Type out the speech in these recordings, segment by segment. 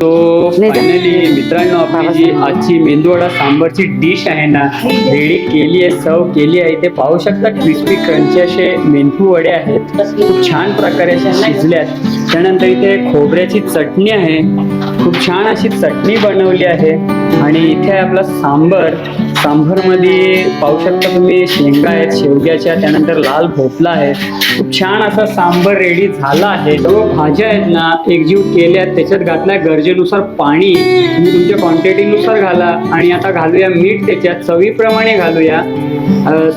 तो फायनली मित्रांनो आपली जी आजची मेंदूवडा सांबरची डिश आहे ना रेडी केली आहे सर्व केली आहे. इथे पाहू शकता क्रिस्पी क्रंची असे मेंथू वडे आहेत. खूप छान प्रकारे असे शिजल्यात त्यानंतर इथे खोबऱ्याची चटणी आहे. खूप छान अशी चटणी बनवली आहे. आणि इथे आहे आपला सांबर सांबरमध्ये पाहू शकता तुम्ही शेंगा आहेत शेवग्याच्या त्यानंतर लाल भोपळा आहे. खूप छान असा सांबर रेडी झाला आहे. सर्व भाज्या आहेत ना एकजीव केल्या त्याच्यात घातलाय गरजेनुसार पाणी तुम्ही तुमच्या क्वांटिटीनुसार घाला आणि आता घालूया मीठ त्याच्यात. चवीप्रमाणे घालूया.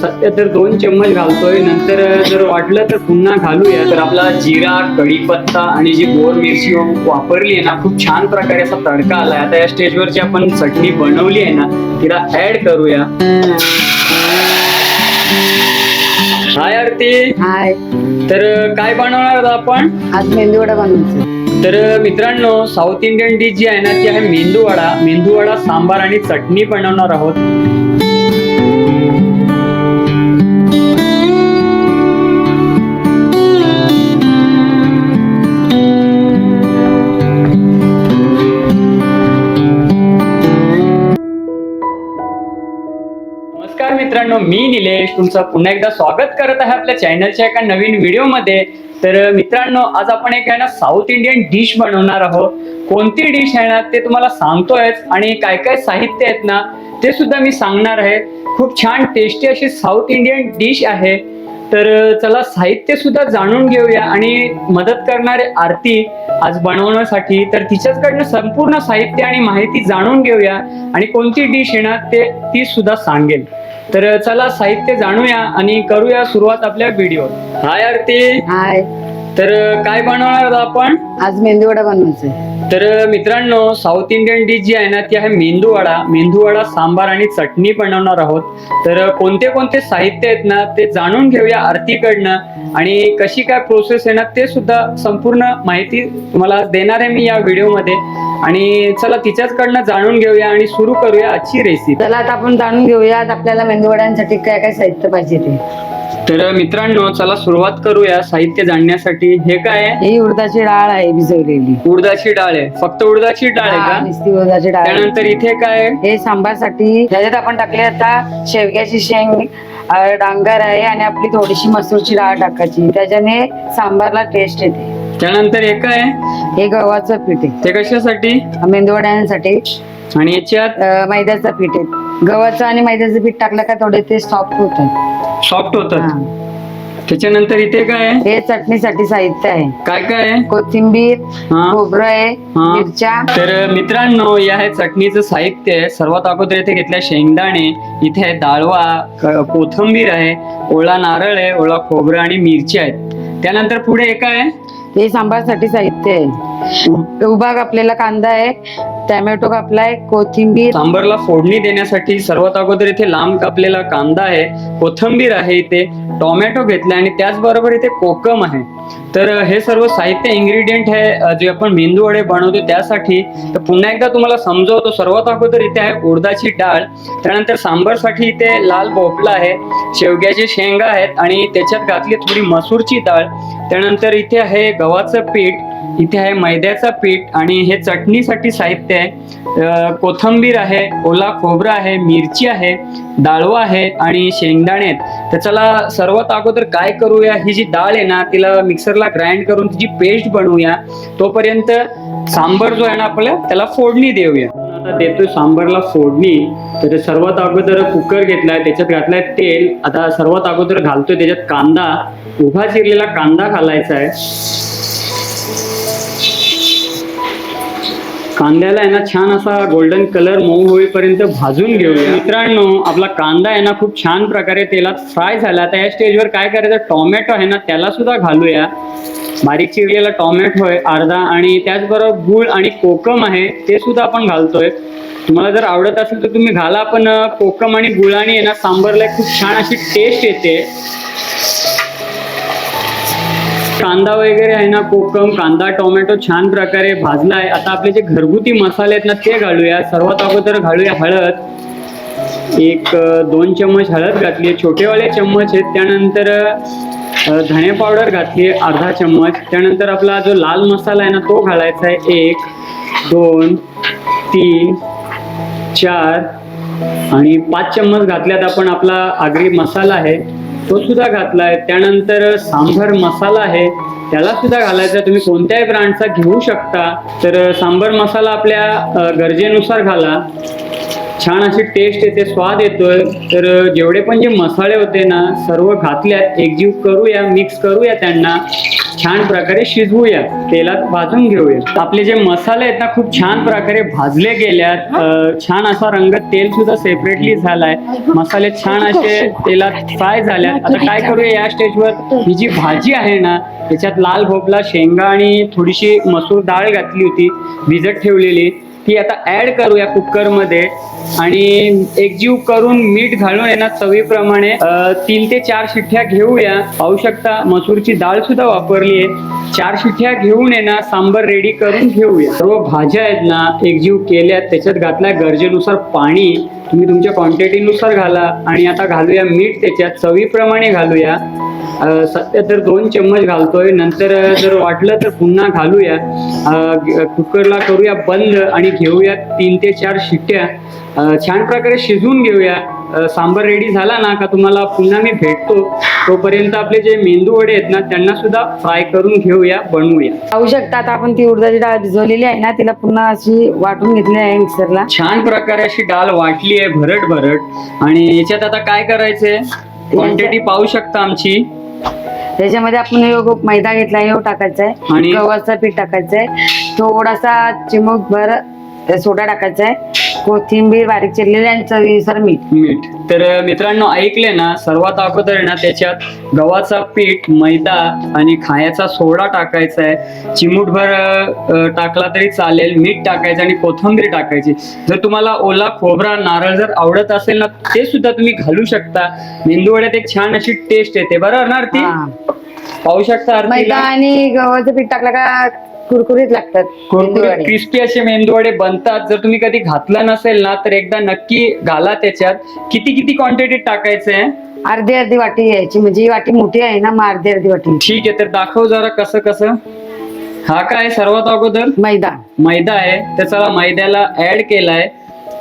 सध्या तर दोन चम्मच घालतोय. नंतर जर वाटलं तर पुन्हा घालूया. तर आपला जिरा कढीपत्ता आणि जी गोर मिरची वापरली आहे ना खूप छान प्रकारे असा तडका आलाय. आता या स्टेजवरची आपण चटणी बनवली आहे ना तिला ऍड करूया. हाय आरती. हाय. तर काय बनवणार आहोत आपण? आज मेंदूवडा बनवायचं. तर मित्रांनो साऊथ इंडियन डिश जी आहे ना ती आहे मेंदूवडा मेंदूवडा सांबार आणि चटणी बनवणार आहोत. मित्रांनो मी निलेश तुमचं पुन्हा एकदा स्वागत करत आहे आपल्या चॅनलच्या एका नवीन व्हिडिओमध्ये. तर मित्रांनो आज आपण एक आहे ना साऊथ इंडियन डिश बनवणार आहोत. कोणती डिश आहे ना ते तुम्हाला सांगतोय आणि काय काय साहित्य आहेत ना ते सुद्धा मी सांगणार आहे. खूप छान टेस्टी अशी साऊथ इंडियन डिश आहे. तर चला साहित्य सुद्धा जाणून घेऊया आणि मदत करणारे आरती आज बनवण्यासाठी. तर तिच्याचकडनं संपूर्ण साहित्य आणि माहिती जाणून घेऊया आणि कोणती डिश येणार ते ती सुद्धा सांगेल तर चला साहित्य जाणूया आणि करूया सुरुवात आपल्या व्हिडिओ हाय आरती. हाय. तर काय बनवणार आहोत आपण? आज मेंदूवडा बनवायचं तर मित्रांनो साऊथ इंडियन डिश जी आहे ना ती आहे मेंदूवडा मेंदूवडा सांबार आणि चटणी बनवणार आहोत. तर कोणते कोणते साहित्य आहेत ना ते जाणून घेऊया आरतीकडनं. आणि कशी काय प्रोसेस आहे ना ते सुद्धा संपूर्ण माहिती तुम्हाला देणार आहे मी या व्हिडिओमध्ये. आणि चला तिच्याचकडनं जाणून घेऊया आणि सुरू करूया आजची रेसिपी चला आता आपण जाणून घेऊया आज आपल्याला मेंदूवड्यांसाठी काय काय साहित्य पाहिजे ते. तर मित्रांनो चला सुरुवात करूया साहित्य जाणण्यासाठी. हे काय आहे? ही उडदाची डाळ आहे भिजवलेली. उडदाची डाळ आहे. फक्त उडदाची डाळ आहे हा, का? नुसती उडदाची डाळ आहे. त्यानंतर इथे काय आहे? हे सांबारसाठी त्याच्यात आपण टाकले आता शेवग्याची शेंग अं, डांगर आहे आणि आपली थोडीशी मसूरची डाळ टाकायची. त्याच्याने सांबारला टेस्ट येते. त्यानंतर हे काय? आहे हे गव्हाचं पीठ आहे. ते कशासाठी? मेंदूवड्यांसाठी. आणि याच्यात? अं, मैद्याचं पीठ आहे. गव्हाचं आणि मैद्याचं पीठ टाकलं का थोडे ते सॉफ्ट होतात. सॉफ्ट होतात? हा. त्याच्यानंतर इथे काय आहे? हे चटणीसाठी साहित्य आहे. काय काय आहे? कोथिंबीर हा. खोबरं आहे हा. मिरच्या. तर मित्रांनो या आहे चटणीचं साहित्य आहे. सर्वात अगोदर इथे घेतल्या शेंगदाणे इथे आहे डाळवा क- कोथिंबीर आहे ओला नारळ आहे ओला खोबरं आणि मिरची आहेत. त्यानंतर पुढे हे काय आहे? हे सांबारसाठी साहित्य आहे. उभा कापलेला कांदा आहे टॅमॅटो कापलाय कोथिंबीर. सांबरला फोडणी देण्यासाठी सर्वात अगोदर इथे लांब कापलेला कांदा आहे कोथिंबीर आहे इथे टोमॅटो घेतला आणि त्याचबरोबर इथे कोकम आहे. तर हे सर्व साहित्य इन्ग्रेडियंट हे जे आपण मेंदू वडे बनवतो त्यासाठी तर पुन्हा एकदा तुम्हाला समजवतो सर्वात अगोदर इथे आहे उडदाची डाळ त्यानंतर सांबरसाठी इथे लाल भोपळा आहे शेवग्याचे शेंगा आहेत आणि त्याच्यात घातली थोडी मसूरची डाळ त्यानंतर इथे आहे गव्हाचं पीठ इथे आहे मैद्याचा पीठ आणि हे चटणीसाठी साहित्य आहे. कोथंबीर कोथिंबीर आहे ओला खोबरं आहे मिरची आहे डाळवा आहे आणि शेंगदाणे आहेत. तर चला सर्वात अगोदर काय करूया? ही जी डाळ आहे ना तिला मिक्सरला ग्राइंड करून तिची पेस्ट बनवूया. तोपर्यंत सांबर जो आहे ना आपल्या त्याला फोडणी देऊया. आता देतोय सांबरला फोडणी. तर सर्वात अगोदर कुकर घेतलाय त्याच्यात घातलाय तेल. आता सर्वात अगोदर घालतोय त्याच्यात कांदा. उभा चिरलेला कांदा घालायचा आहे. कांद्याला आहे ना छान असा गोल्डन कलर मऊ होईपर्यंत भाजून घेऊया. मित्रांनो आपला कांदा आहे ना खूप छान प्रकारे तेलात फ्राय झाला. तर या स्टेजवर काय करायचं? टोमॅटो आहे ना त्याला सुद्धा घालूया. बारीक चिरलेला टोमॅटो आहे अर्धा आणि त्याचबरोबर गुळ आणि कोकम आहे ते सुद्धा आपण घालतोय. तुम्हाला जर आवडत असेल तर तुम्ही घाला पण कोकम आणि गुळाने आहे ना सांबरला खूप छान अशी टेस्ट येते. कांदा वगैरे आहे ना कोकम कांदा टोमॅटो छान प्रकारे भाजला आहे आता आपले जे घरगुती मसाले आहेत ना ते घालूया. सर्वात अगोदर घालूया हळद. एक दोन चम्मच हळद घातली आहे. छोटेवाले चम्मच आहेत. त्यानंतर धणे पावडर घातली आहे अर्धा चम्मच. त्यानंतर आपला जो लाल मसाला आहे ना तो घालायचा आहे. एक दोन तीन चार आणि पाच चम्मच घातल्यात आपण आपला आगरी मसाला आहे. तो सुद्धा घातला आहे त्यानंतर सांबर मसाला आहे त्याला सुद्धा घालायचा तुम्ही कोणत्याही ब्रँडचा घेऊ शकता. तर सांबर मसाला आपल्या गरजेनुसार घाला. छान अशी टेस्ट येते स्वाद येतोय. तर जेवढे पण जे मसाले होते ना सर्व घातल्यात. एकजीव करूया मिक्स करूया त्यांना. छान प्रकारे शिजवूया. तेलात भाजून घेऊया. आपले जे मसाले आहेत ना खूप छान प्रकारे भाजले गेल्यात. छान असा रंग तेल सुद्धा सेपरेटली झालाय. मसाले छान असे तेलात फ्राय झाल्यात. आता काय करूया या स्टेजवर ही जी भाजी आहे ना त्याच्यात लाल भोपळा शेंगा आणि थोडीशी मसूर डाळ घातली होती. भिजत ठेवलेली. ती आता ऍड करूया कुकरमध्ये आणि एकजीव करून मीठ घालून आहे चवीप्रमाणे तीन ते चार शिठ्ठ्या घेऊया. पाहू शकता मसूरची डाळ सुद्धा वापरली आहे. चार शिठ्ठ्या घेऊन आहे ना सांबर रेडी करून घेऊया. सर्व भाज्या आहेत ना एकजीव केल्या त्याच्यात घातल्या गरजेनुसार पाणी. तुम्ही तुमच्या क्वांटिटीनुसार घाला आणि आता घालूया मीठ त्याच्यात चवीप्रमाणे घालूया. सध्या तर दोन चम्मच घालतोय नंतर जर वाटलं तर पुन्हा घालूया. कुकरला करूया बंद आणि घेऊया तीन ते चार शिट्ट्या. छान प्रकारे शिजवून घेऊया. सांबर रेडी झाला ना का तुम्हाला पुन्हा मी भेटतो. तोपर्यंत आपले जे मेंदू वडे आहेत ना त्यांना सुद्धा फ्राय करून घेऊया बनवूया. पाहू शकता आता आपण ती उडदाची डाळ भिजवलेली आहे ना तिला पुन्हा अशी वाटून घेतली आहे मिक्सरला. छान प्रकारे अशी डाळ वाटली आहे भरट भरट आणि याच्यात आता काय करायचंय? क्वांटिटी पाहू शकता आमची. त्याच्यामध्ये आपण योग मैदा घेतला आहे टाकायचा आहे आणि? गव्हाचं पीठ टाकायचं आहे थोडासा चिमूक भर सोडा टाकायचा आहे कोथिंबीर बारीक चिरलेली आणि चवीनुसार मीठ. मीठ. तर मित्रांनो ऐकले ना सर्वात अगोदर ना त्याच्यात गव्हाचा पीठ मैदा आणि खायचा सोडा टाकायचा आहे. चिमूटभर टाकला तरी चालेल मीठ टाकायचं आणि कोथिंबीर टाकायची. जर तुम्हाला ओला खोबरा नारळ जर आवडत असेल ना ते सुद्धा तुम्ही घालू शकता. मेंदू वड्यात एक छान अशी टेस्ट येते. बरोबर ना आरती. पाहू शकता मैदा आरतीला आणि गव्हाचं पीठ टाकलं का कुरकुरीत लागतात कुरकुरीत मेंदूवडे. क्रिस्पी असे मेंदूवडे बनतात. जर तुम्ही कधी घातलं नसेल ना तर एकदा नक्की घाला त्याच्यात. किती किती क्वांटिटी टाकायचं आहे? अर्धी अर्धी वाटी घ्यायची. म्हणजे ही वाटी मोठी आहे ना मग अर्धी अर्धी वाटी. ठीक आहे तर दाखव जरा कसं कसं. हा काय सर्वात अगोदर? मैदा. मैदा आहे. तर चला मैद्याला ऍड केलाय.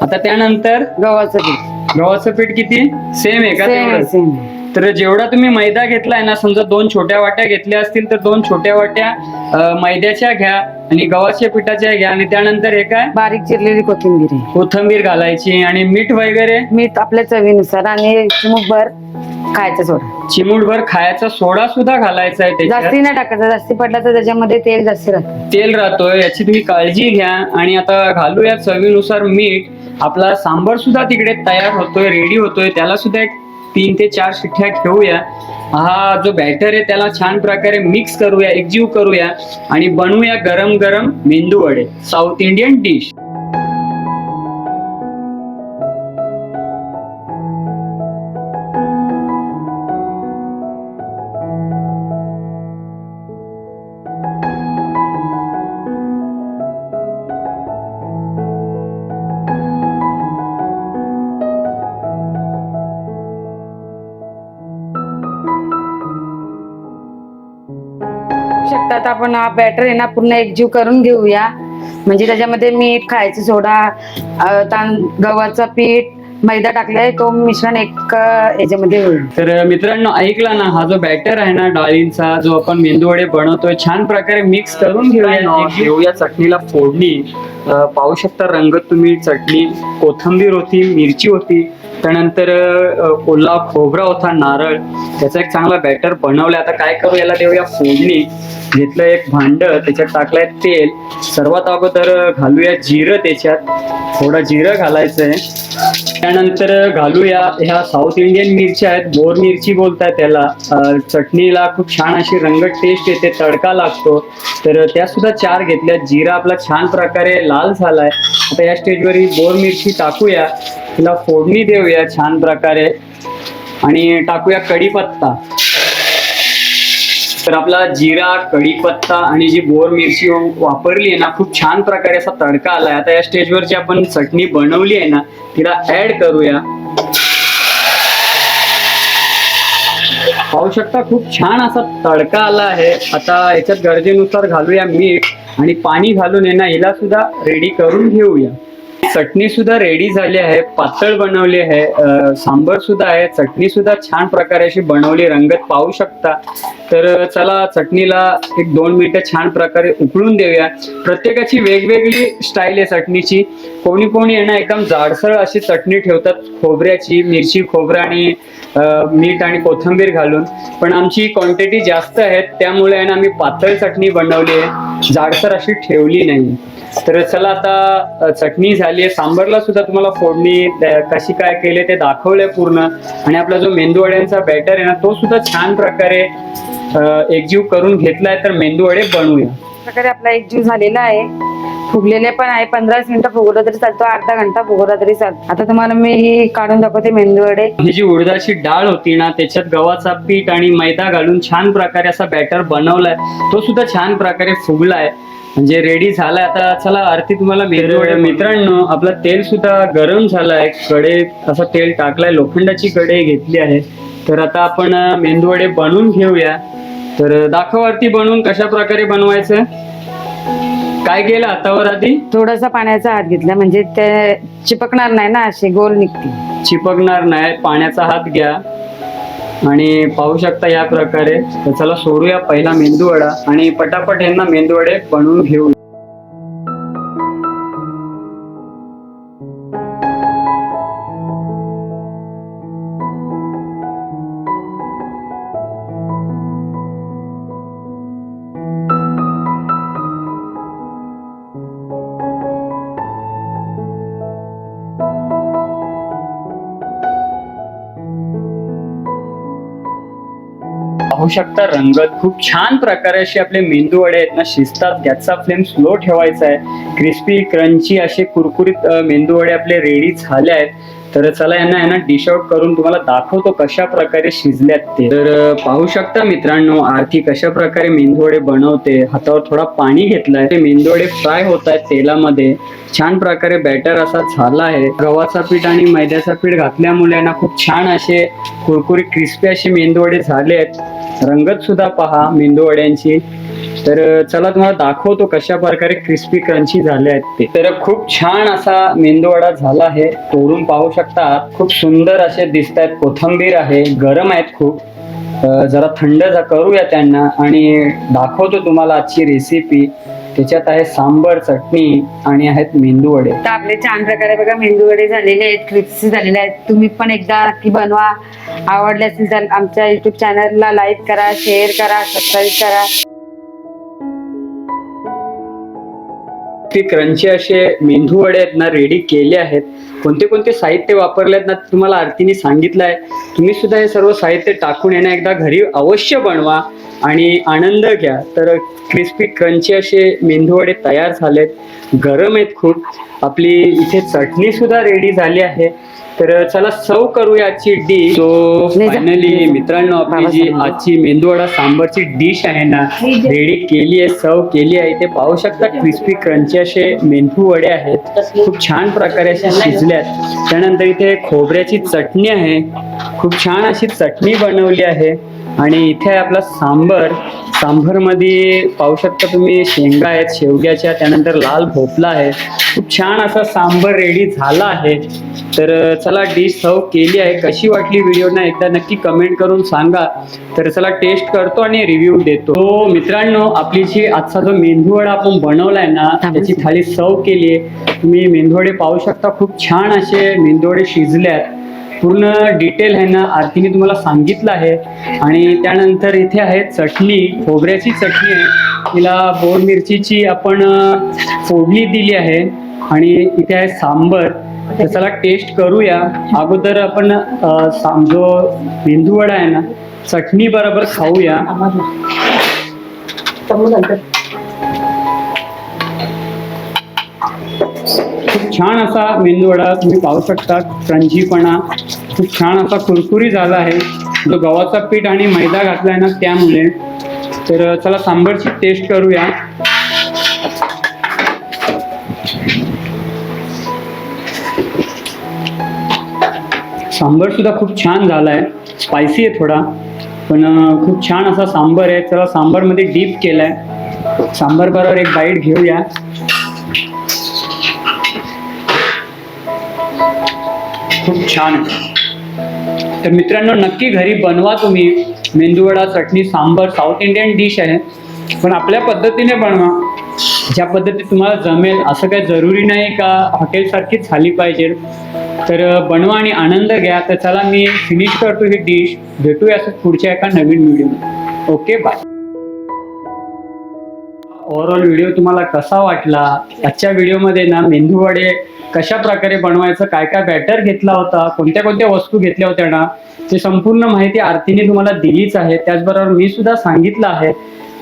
आता त्यानंतर गव्हाचं पीठ. गव्हाचं पीठ किती? सेम आहे का सेम तेवढंच? सेम तर जेवढा तुम्ही मैदा घेतलाय ना समजा दोन छोट्या वाट्या घेतल्या असतील तर दोन छोट्या वाट्या मैद्याच्या घ्या आणि गव्हाच्या पिठाच्या घ्या आणि त्यानंतर हे काय? बारीक चिरलेली कोथिंबीर कोथंबीर घालायची आणि मीठ वगैरे? मीठ आपल्या चवीनुसार आणि चिमूकभर खायचा सोडा. चिमूटभर खायचा सोडा सुद्धा घालायचा आहे जास्ती नाही टाकायचं जास्ती पडला तर त्याच्यामध्ये तेल जास्त राहतं. तेल राहतोय याची तुम्ही काळजी घ्या. आणि आता घालूया चवीनुसार मीठ. आपला सांबर सुद्धा तिकडे तयार होतोय रेडी होतोय. त्याला सुद्धा एक तीन ते चार शिठ्ठ्या घेऊया हा जो बॅटर आहे त्याला छान प्रकारे मिक्स करूया एकजीव करूया आणि बनवूया गरम गरम मेंदू वडे साऊथ इंडियन डिश आपण हा बॅटर आहे ना पूर्ण एकजीव करून घेऊया. म्हणजे त्याच्यामध्ये मीठ खायचं सोडा तां गव्हाचं पीठ मैदा टाकलाय तो मिश्रण एक याच्यामध्ये होईल. तर मित्रांनो ऐकला ना हा जो बॅटर आहे ना डाळींचा जो आपण मेंदूवडे बनवतोय छान प्रकारे मिक्स करून घेऊया. घेऊया चटणीला फोडणी. पाहू शकता रंगत तुम्ही चटणी कोथंबीर होती मिरची होती त्यानंतर ओला खोबरा होता नारळ. त्याचा एक चांगला बॅटर बनवलाय आता काय करू याला देऊया फोडणी. घेतलं एक भांड त्याच्यात टाकलंय तेल. सर्वात अगोदर घालूया जिरं त्याच्यात. थोडं जिरं घालायचंय. त्यानंतर घालूया ह्या साऊथ इंडियन मिरच्या आहेत. बोर मिरची बोलताय त्याला. चटणीला खूप छान अशी रंगत टेस्ट येते तडका लागतो. तर त्या सुद्धा चार घेतल्या जिरा आपला छान प्रकारे लाल झालाय. आता या स्टेजवर ही बोर मिरची टाकूया. तिला फोडणी देऊया छान प्रकारे. आणि टाकूया कढीपत्ता. तर आपला जिरा कढीपत्ता आणि जी बोर मिरची वापरली आहे ना खूप छान प्रकारे असा तडका आलाय. आता या स्टेजवर जी आपण चटणी बनवली आहे ना तिला ऍड करूया. पाहू शकता खूप छान असा तडका आला आहे. आता याच्यात गरजेनुसार घालूया मीठ आणि पाणी घालून येणार हिला सुद्धा रेडी करून घेऊया. चटणी सुद्धा रेडी झाली आहे पातळ बनवली आहे सांबर सुद्धा आहे चटणी सुद्धा छान प्रकारे अशी बनवली रंगत पाहू शकता. तर चला चटणीला एक दोन मिनिटं छान प्रकारे उकळून देऊया. प्रत्येकाची वेगवेगळी स्टाईल आहे चटणीची. कोणी कोणी आहे ना एकदम जाडसर अशी चटणी ठेवतात खोबऱ्याची मिरची खोबरं आणि मीठ आणि कोथिंबीर घालून. पण आमची क्वांटिटी जास्त आहे त्यामुळे आहे ना आम्ही पातळ चटणी बनवली आहे. जाडसर अशी ठेवली नाही. तर चला आता चटणी झाली आहे. सांबरला सुद्धा तुम्हाला फोडणी कशी काय केले ते दाखवलंय पूर्ण. आणि आपला जो मेंदू वड्यांचा बॅटर आहे ना तो सुद्धा छान प्रकारे एकजीव करून घेतलाय. तर मेंदू वडे बनवूया प्रकारे आपला एक जीव झालेला आहे. फुगलेले पण आहे. पंधरा मिनिटं फुगवलं तरी चालतो. अर्धा घंटा फुगवला तरी चालतो. आता तुम्हाला मी ही काढून दाखवते मेंदू वडे ही जी उडदाची डाळ होती ना त्याच्यात गव्हाचा पीठ आणि मैदा घालून छान प्रकारे असा बॅटर बनवलाय. तो सुद्धा छान प्रकारे फुगलाय. म्हणजे रेडी झालाय. आता चला आरती तुम्हाला मेंदू वडे मित्रांनो आपलं तेल सुद्धा गरम झालाय. कडे असं तेल टाकलाय. लोखंडाची कढई घेतली आहे. तर आता आपण अं, मेंदू वडे बनवून घेऊया. तर दाखव आरती बनवून कशा प्रकारे बनवायचं. काय केलं हातावर आधी? थोडासा पाण्याचा हात घेतला. म्हणजे ते चिपकणार नाही ना असे गोल निघतील चिपकणार नाही. पाण्याचा हात घ्या. आणि पाहू शकता या प्रकारे. तर चला सोडूया पहिला मेंदूवडा आणि पटापट यांना मेंदूवडे बनवून घेऊ पाहू शकता रंगत खूप छान प्रकारे असे आपले मेंदू वडे आहेत ना शिजतात. गॅसचा फ्लेम स्लो ठेवायचा आहे. क्रिस्पी क्रंची असे कुरकुरीत मेंदू वडे आपले रेडी झाले आहेत. तर चला यांना यांना डिश आउट करून तुम्हाला दाखवतो कशा प्रकारे शिजल्यात ते. तर पाहू शकता मित्रांनो आरती कशा प्रकारे मेंदूवडे बनवते. हातावर थोडा पाणी घेतलाय. ते मेंदूवडे फ्राय होत आहेत तेलामध्ये. छान प्रकारे बॅटर असा झाला आहे. गव्हाचा पीठ आणि मैद्याचा पीठ घातल्यामुळे ना खूप छान असे कुरकुरीत क्रिस्पी असे मेंदूवडे झाले आहेत. रंगत सुद्धा पहा मेंदूवड्यांची. तर चला तुम्हाला दाखवतो कशा प्रकारे क्रिस्पी क्रंची झाले आहेत ते. तर खूप छान असा मेंदूवडा झाला आहे. तोडून पाहू शकता खूप सुंदर असे दिसत आहेत कोथंबीर आहे. गरम आहेत खूप. जरा थंड करूया त्यांना. आणि दाखवतो तुम्हाला आजची रेसिपी त्याच्यात आहे सांबर चटणी आणि आहेत मेंदू वडे. आता आपले छान प्रकारे बघा मेंदू वडे झालेले आहेत क्रिप्सी झालेले आहेत. तुम्ही पण एकदा नक्की बनवा. आवडले असेल तर आमच्या युट्यूब चॅनलला लाईक करा शेअर करा सबस्क्राईब करा. ते क्रंची असे मेंदू वडे आहेत ना रेडी केले आहेत. कोणते कोणते साहित्य वापरले आहेत ना तुम्हाला आरतीने सांगितलं आहे. तुम्ही सुद्धा हे सर्व साहित्य टाकून येणं एकदा घरी अवश्य बनवा. आणि आनंद घ्या. तर क्रिस्पी क्रंची असे मेंदू वडे तयार झालेत. गरम आहेत खूप. आपली इथे चटणी सुद्धा रेडी झाली आहे. तर चला सर्व करूया आजची डिश सो. फायनली मित्रांनो आपली जी आजची मेंदूवडा सांबरची डिश आहे ना रेडी केली आहे सर्व केली आहे. इथे पाहू शकता क्रिस्पी क्रंची असे मेंदू वडे आहेत. खूप छान प्रकारे असे शिजल्यात त्यानंतर इथे खोबऱ्याची चटणी आहे. खूप छान अशी चटणी बनवली आहे. आणि इथे आहे आपला सांबर सांबरमध्ये पाहू शकता तुम्ही शेंगा आहेत शेवग्याच्या त्यानंतर लाल भोपळा आहे. खूप छान असा सांबर रेडी झाला आहे. तर चला डिश सर्व केली आहे. कशी वाटली व्हिडिओ ना एकदा नक्की कमेंट करून सांगा. तर चला टेस्ट करतो आणि रिव्ह्यू देतो. तो मित्रांनो आपली जी आजचा जो मेंदूवडा आपण बनवलाय ना त्याची थाळी सर्व केली आहे. तुम्ही मेंदूवडे पाहू शकता. खूप छान असे मेंदूवडे शिजल्यात पूर्ण डिटेल आहे ना आरतीने तुम्हाला सांगितलं आहे. आणि त्यानंतर इथे आहे चटणी खोबऱ्याची चटणी आहे. तिला बोर मिरचीची आपण फोडणी दिली आहे. आणि इथे आहे सांबर. तर चला टेस्ट करूया. अगोदर आपण जो मेंदूवडा आहे ना चटणी बरोबर खाऊया. खूप छान असा मेंदूवडा तुम्ही पाहू शकता क्रंजीपणा. खूप छान असा कुरकुरी झाला आहे. जो गव्हाचा पीठ आणि मैदा घातलाय ना त्यामुळे. तर चला सांबरची टेस्ट करूया. सांबर सुद्धा खूप छान झालाय. स्पायसी आहे थोडा. पण खूप छान असा सांबर आहे. चला सांबरमध्ये डीप केलाय. सांबर बरोबर एक बाईट घेऊया. खूप छान आहे. तर मित्रांनो नक्की घरी बनवा तुम्ही. मेंदूवडा चटणी सांबर साऊथ इंडियन डिश आहे. पण आपल्या पद्धतीने बनवा. ज्या पद्धतीत तुम्हाला जमेल. असं काही जरुरी नाही का? हॉटेलसारखीच झाली पाहिजे. तर बनवा आणि आनंद घ्या. तर चला मी फिनिश करतो ही डिश भेटूया असं पुढच्या एका नवीन video okay bye overall video तुम्हाला कसा वाटला? आजच्या व्हिडिओमध्ये ना मेंदू वडे कशा प्रकारे बनवायचं काय काय बॅटर घेतला होता कोणत्या कोणत्या वस्तू घेतल्या होत्या ना ते संपूर्ण माहिती आरतीने तुम्हाला दिलीच आहे. त्याचबरोबर मी सुद्धा सांगितलं आहे.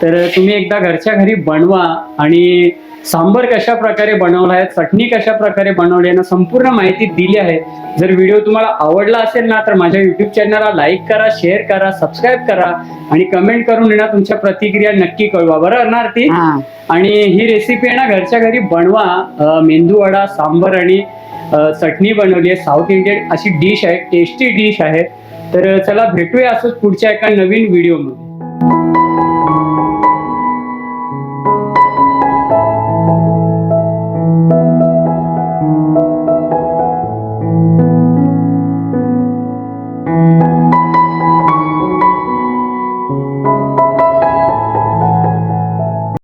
तर तुम्ही एकदा घरच्या घरी बनवा आणि सांबर कशा प्रकारे बनवला आहे चटणी कशा प्रकारे बनवली आहे ना संपूर्ण माहिती दिली आहे. जर व्हिडिओ तुम्हाला आवडला असेल ना तर माझ्या युट्यूब चॅनलला लाईक करा शेअर करा सबस्क्राईब करा आणि कमेंट करून ना तुमच्या प्रतिक्रिया नक्की कळवा. बरं ना हा. आणि ही रेसिपी आहे ना घरच्या घरी बनवा. मेंदू वडा सांबर आणि चटणी बनवली आहे. साऊथ इंडियन अशी डिश आहे टेस्टी डिश आहे. तर चला भेटूया असंच पुढच्या एका नवीन व्हिडिओमध्ये